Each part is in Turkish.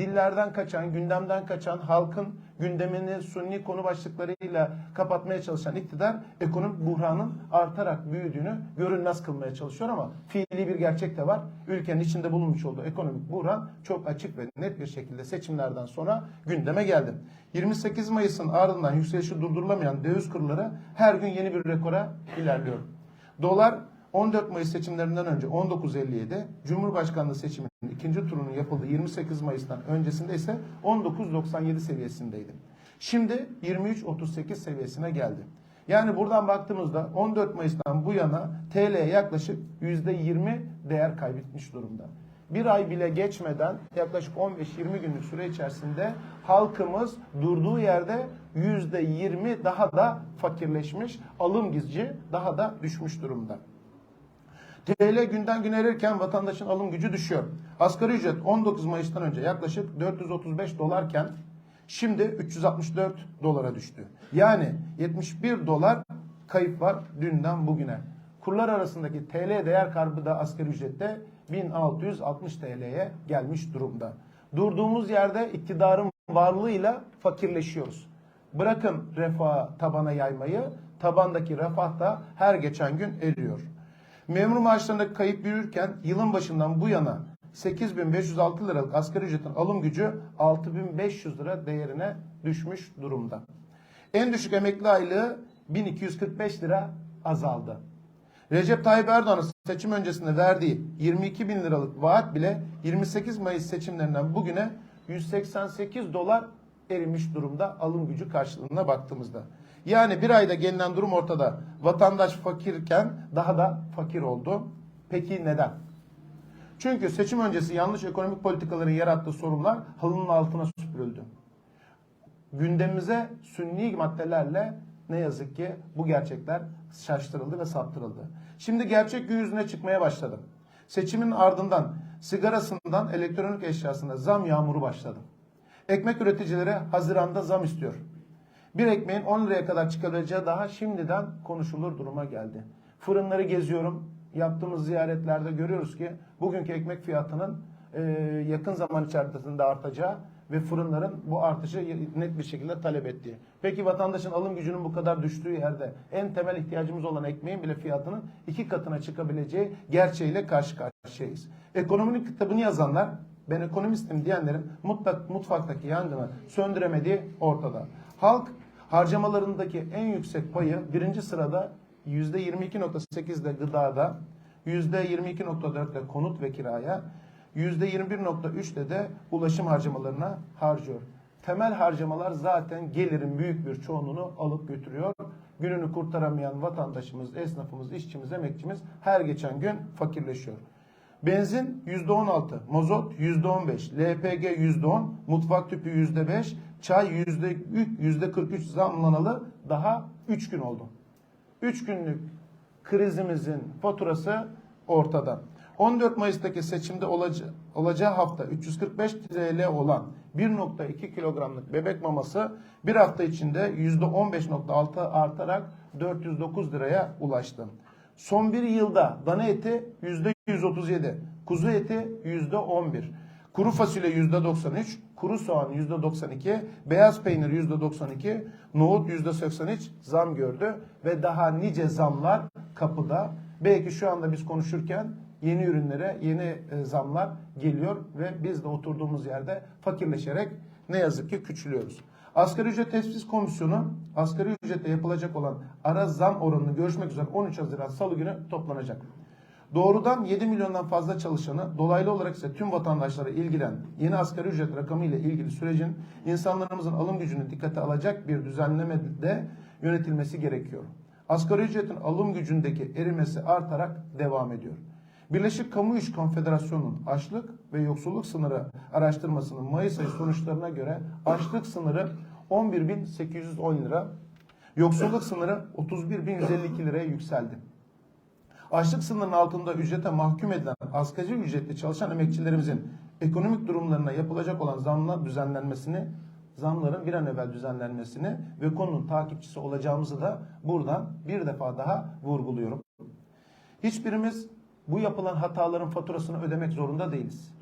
dillerden kaçan, gündemden kaçan, halkın gündemini sunni konu başlıklarıyla kapatmaya çalışan iktidar ekonomik buhranın artarak büyüdüğünü görünmez kılmaya çalışıyor ama fiili bir gerçek de var. Ülkenin içinde bulunmuş olduğu ekonomik buhran çok açık ve net bir şekilde seçimlerden sonra gündeme geldi. 28 Mayıs'ın ardından yükselişi durdurulamayan döviz kurları her gün yeni bir rekora ilerliyor. Dolar 14 Mayıs seçimlerinden önce 19.57, Cumhurbaşkanlığı seçiminin ikinci turunun yapıldığı 28 Mayıs'tan öncesinde ise 19.97 seviyesindeydi. Şimdi 23.38 seviyesine geldi. Yani buradan baktığımızda 14 Mayıs'tan bu yana TL yaklaşık %20 değer kaybetmiş durumda. Bir ay bile geçmeden yaklaşık 15-20 günlük süre içerisinde halkımız durduğu yerde %20 daha da fakirleşmiş, alım gücü daha da düşmüş durumda. TL günden güne erirken vatandaşın alım gücü düşüyor. Asgari ücret 19 Mayıs'tan önce yaklaşık 435 dolarken şimdi 364 dolara düştü. Yani 71 dolar kayıp var dünden bugüne. Kurlar arasındaki TL değer kaybı da asgari ücrette 1660 TL'ye gelmiş durumda. Durduğumuz yerde iktidarın varlığıyla fakirleşiyoruz. Bırakın refah tabana yaymayı, tabandaki refah da her geçen gün eriyor. Memur maaşlarındaki kayıp büyürken yılın başından bu yana 8506 liralık asgari ücretin alım gücü 6500 lira değerine düşmüş durumda. En düşük emekli aylığı 1245 lira azaldı. Recep Tayyip Erdoğan'ın seçim öncesinde verdiği 22 bin liralık vaat bile 28 Mayıs seçimlerinden bugüne 188 dolar erimiş durumda alım gücü karşılığına baktığımızda. Yani bir ayda gelinen durum ortada. Vatandaş fakirken daha da fakir oldu. Peki neden? Çünkü seçim öncesi yanlış ekonomik politikaların yarattığı sorunlar halının altına süpürüldü. Gündemimize sünni maddelerle ne yazık ki bu gerçekler şaştırıldı ve saptırıldı. Şimdi gerçek gün yüzüne çıkmaya başladı. Seçimin ardından sigarasından elektronik eşyasına zam yağmuru başladı. Ekmek üreticileri Haziran'da zam istiyor. Bir ekmeğin 10 liraya kadar çıkabileceği daha şimdiden konuşulur duruma geldi. Fırınları geziyorum. Yaptığımız ziyaretlerde görüyoruz ki bugünkü ekmek fiyatının e, yakın zaman içerisinde artacağı ve fırınların bu artışı net bir şekilde talep ettiği. Peki vatandaşın alım gücünün bu kadar düştüğü yerde en temel ihtiyacımız olan ekmeğin bile fiyatının iki katına çıkabileceği gerçeğiyle karşı karşıyayız. Ekonominin kitabını yazanlar ben ekonomistim diyenlerin mutlak mutfaktaki yangını söndüremediği ortada. Halk harcamalarındaki en yüksek payı birinci sırada %22.8'de gıdada, %22.4'de konut ve kiraya, %21.3'de de ulaşım harcamalarına harcıyor. Temel harcamalar zaten gelirin büyük bir çoğunluğunu alıp götürüyor. Gününü kurtaramayan vatandaşımız, esnafımız, işçimiz, emekçimiz her geçen gün fakirleşiyor. Benzin %16, mazot %15, LPG %10, mutfak tüpü %5, çay %3, %43 zamlanalı daha 3 gün oldu. 3 günlük krizimizin faturası ortada. 14 Mayıs'taki seçimde olaca- olacağı hafta 345 TL olan 1.2 kilogramlık bebek maması bir hafta içinde %15.6 artarak 409 liraya ulaştı. Son bir yılda dana eti %137, kuzu eti %11, kuru fasulye %93, kuru soğan %92, beyaz peynir %92, nohut %83 zam gördü. Ve daha nice zamlar kapıda. Belki şu anda biz konuşurken yeni ürünlere yeni e, zamlar geliyor ve biz de oturduğumuz yerde fakirleşerek ne yazık ki küçülüyoruz. Asgari ücret tespit komisyonu asgari ücrete yapılacak olan ara zam oranını görüşmek üzere 13 Haziran Salı günü toplanacak. Doğrudan 7 milyondan fazla çalışanı, dolaylı olarak ise tüm vatandaşlara ilgilen yeni asgari ücret rakamı ile ilgili sürecin insanlarımızın alım gücünü dikkate alacak bir düzenleme de yönetilmesi gerekiyor. Asgari ücretin alım gücündeki erimesi artarak devam ediyor. Birleşik Kamu İş Konfederasyonu'nun açlık ve yoksulluk sınırı araştırmasının Mayıs ayı sonuçlarına göre açlık sınırı 11.810 lira, yoksulluk sınırı 31.152 liraya yükseldi. Açlık sınırının altında ücrete mahkum edilen asgari ücretli çalışan emekçilerimizin ekonomik durumlarına yapılacak olan zamlar düzenlenmesini, zamların bir an evvel düzenlenmesini ve konunun takipçisi olacağımızı da buradan bir defa daha vurguluyorum. Hiçbirimiz bu yapılan hataların faturasını ödemek zorunda değiliz.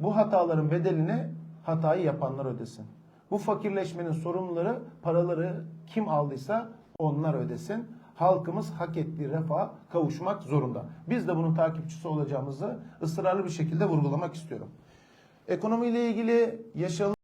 Bu hataların bedelini hatayı yapanlar ödesin. Bu fakirleşmenin sorumluları paraları kim aldıysa onlar ödesin. Halkımız hak ettiği refaha kavuşmak zorunda. Biz de bunun takipçisi olacağımızı ısrarlı bir şekilde vurgulamak istiyorum. Ekonomiyle ilgili yaşanan